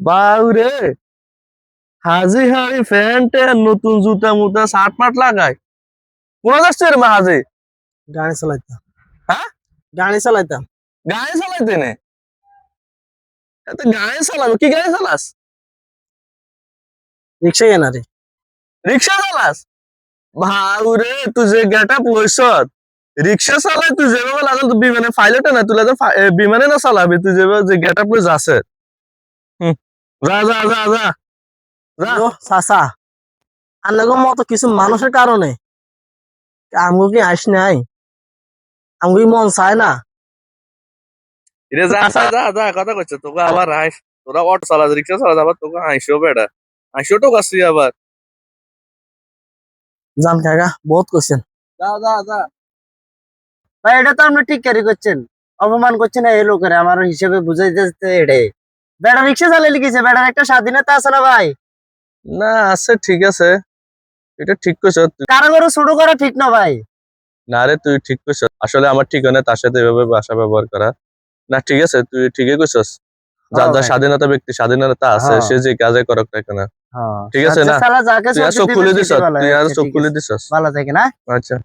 বাউরে হাজি হাড়ি প্যান্টে নতুন জুতা মুতা শার্ট পাট লাগায় কোন যাচ্ছে রে মা হাজি গাড়ি চালাইতাম হ্যাঁ? গাড়ি চালাইতাম গাড়ি চালাইতে নে এত গাড়ি চালাবো কি গাড়ি চালাস রিক্সা কেনা রে রিক্সা চালাস ভাউরে তুই যে গেট আপ লইছ রিক্সা চালাই তুই যেভাবে লাগাল তুই বিমানে পাইলটে না তুই বিমানে না চালাবি তুই যেভাবে যে গেট যাচ্ছে হুম, যা যা যা যা। যা। চাচা আপনাদের মতো কিছু মানুষের কারণে। আমগো কি আইস নাই? আমগো কি মন চায় না? রে যা যা যা যা কথা কইছে তোকে আবার আইস। তোরা অটো চালাস রিক্সা চালাস আবার তোকে আইসো বেটা আইসো তো কাছি আবার। জান কাকা বহুত কোশ্চেন যা যা যা ভাই এটা তো আপনি ঠিক ক্যারি করছেন। অপমান করছেন এই লোকের আমার হিসেবে বুঝাইতে এটাই। বেড়া রিক্সা চালিয়ে লিখেছে বেড়ার একটা স্বাধীনতা আছে না ভাই? না আছে ঠিক আছে। এটা ঠিক কইছ তুই কারও কারও ছোট করা ঠিক না ভাই? না রে তুই ঠিক কইছ আসলে আমার ঠিক হয় তার সাথে এভাবে ভাষা ব্যবহার করা। না ঠিক আছে তুই ঠিকই কইছস যার যার স্বাধীনতা ব্যক্তি স্বাধীনতা আছে হ্যাঁ। সে যে কাজে করুক না কেন। ঠিক আছে আচ্ছা, না? তুই আর চোখ চোখ খুলে দিস তুই আর আচ্ছা, চোখ খুলে দিস ভালো থাকে না? আচ্ছা।